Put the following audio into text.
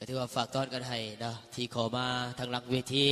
ก็ถือว่าฝากต้อนกันให้นะที่ขอมาทางหลังเวที